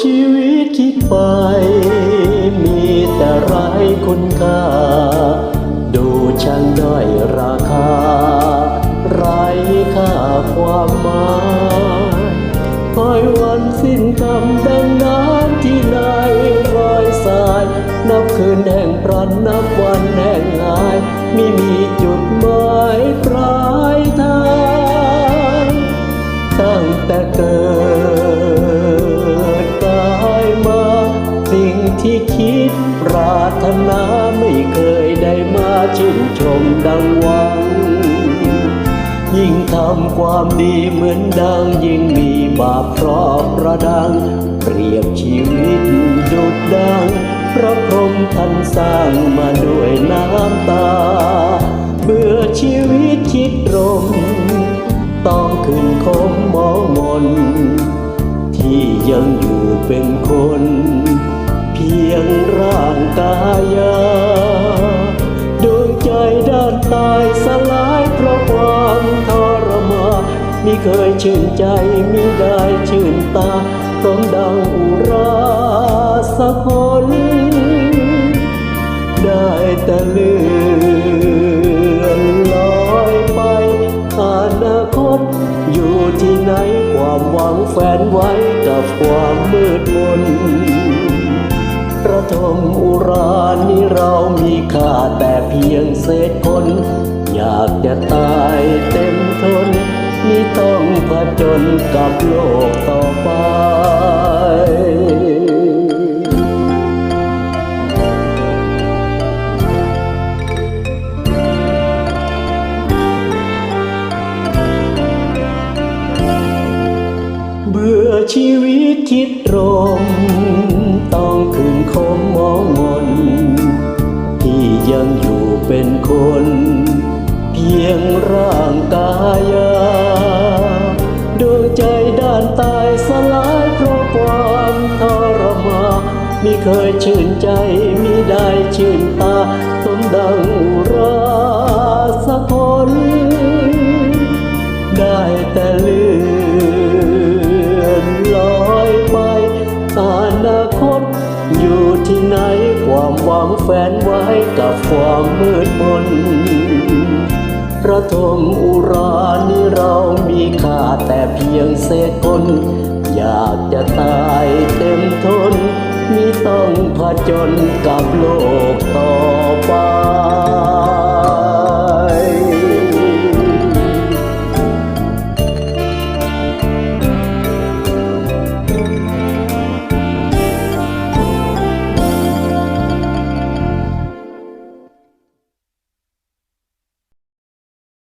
ชีวิตคิดไป มีแต่ไร้คุณค่า ดูช่างด้อยราคา ไร้ค่าความหมายคอยวันสิ้นคำดังน้ำที่นายรอยสาย นับคืนแห่งปรันนับวันแห่งหาย ไม่มีจุดหมายปลายทาง ที่คิดปรารถนาไม่เคยได้มาชื่นชมดังหวัง ยิ่งทำความดีเหมือนดัง ยิ่งมีบาปเพราะประดัง เปรียบชีวิตดุดดัง พระพรหมท่านสร้างมาด้วยน้ำตา เบื่อชีวิตคิดรม ต้องขึ้นคมมองมนที่ยังอยู่เป็นคน ยงร่างกายาดวงใจด้านตายสลายเพราะความทรมานมิเคยชื่นใจมิได้ชื่นตาต้องดังอุราสักคนได้แต่เลื่อนลอยไปอนาคตอยู่ที่ไหนความหวังแฟนไว้กับความมืดมน ยงเศษคน อยากจะตายเต็มทนนี่ต้องผจญกับโลกต่อไปเบื่อชีวิตคิดรมต้องคืนคมมองมนที่ยังอยู่ เป็นคนเพียงร่างกายาดวงใจด้านตายสลายเพราะความทรมานมิเคยชื่นใจมิได้ชื่นตา สมดังอุราสักคน ที่ไหนความหวังแฟนไว้กับความมืดมนประทมอุรานี้เรามีค่าแต่เพียงเศษคน อยากจะตายเต็มทนมิต้องผจญกับโลกต่อ